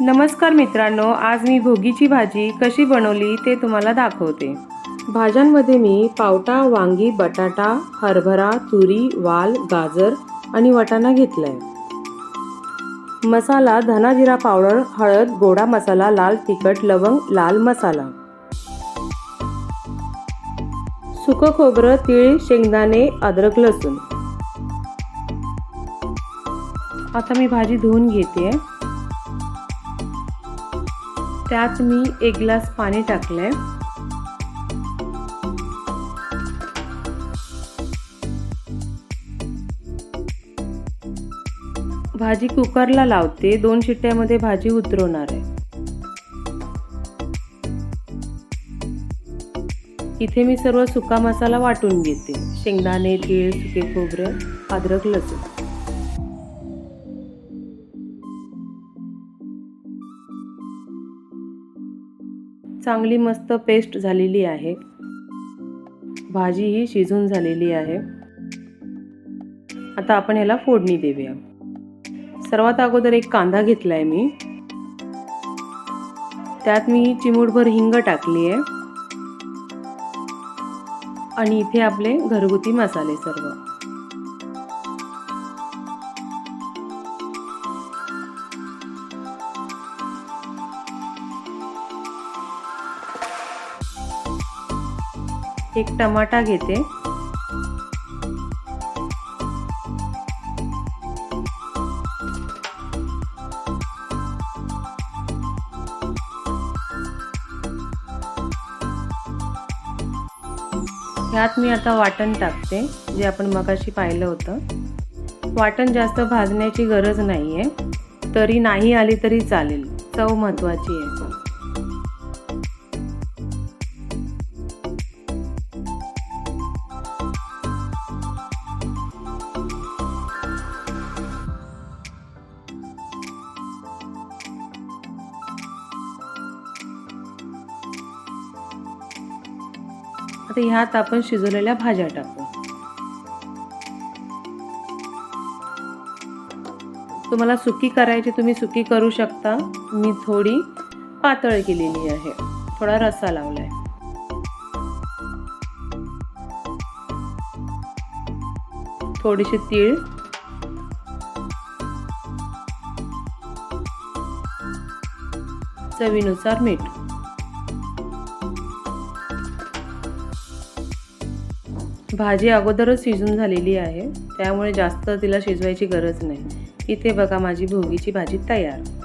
नमस्कार मित्रांनो आज मी भोगीची भाजी कशी बनवली ते तुम्हाला दाखवते. भाज्यांमध्ये मी पावटा वांगी बटाटा हरभरा तुरी वाल गाजर आणि वाटाणा घेतलाय. मसाला धना जिरा पावडर हळद गोडा मसाला लाल तिखट लवंग लाल मसाला. सुकं खोबरं तीळ शेंगदाणे अद्रक लसूण. आता मी भाजी धुवून घेते. त्यात मी एक ग्लास पाणी टाकलंय. भाजी कुकरला लावते. दोन शिट्ट्यामध्ये भाजी उतरवणार आहे. इथे मी सर्व सुका मसाला वाटून घेते. शेंगदाणे तीळ सुके खोबरं अद्रक लसूण. चांगली मस्त पेस्ट झालेली आहे. भाजी ही शिजून झालेली आहे. आता आपण ह्याला फोडणी देऊया. सर्वात अगोदर एक कांदा घेतलाय मी. त्यात मी चिमूटभर हिंग टाकली आहे. आणि इथे आपले घरगुती मसाले सर्व. एक टमाटा घेते. ह्यात मी आता वाटण टाकते जे आपण मगाशी पाहिलं होतं. वाटण जास्त भाजण्याची गरज नाही आहे तरी नाही आली तरी चालेल. चव महत्त्वाची आहे. आता ह्यात आपण शिजवलेल्या भाज्या टाकू. तुम्हाला सुकी करायची तुम्ही सुकी करू शकता. मी थोडी पातळ केलेली आहे. थोडा रस्सा लावलाय. थोडीशी तीळ. चवीनुसार मीठ. भाजी अगोदरच शिजून झालेली आहे. त्यामुळे जास्त तिला शिजवायची गरज नाही. इथे बघा माझी भोगीची भाजी तयार.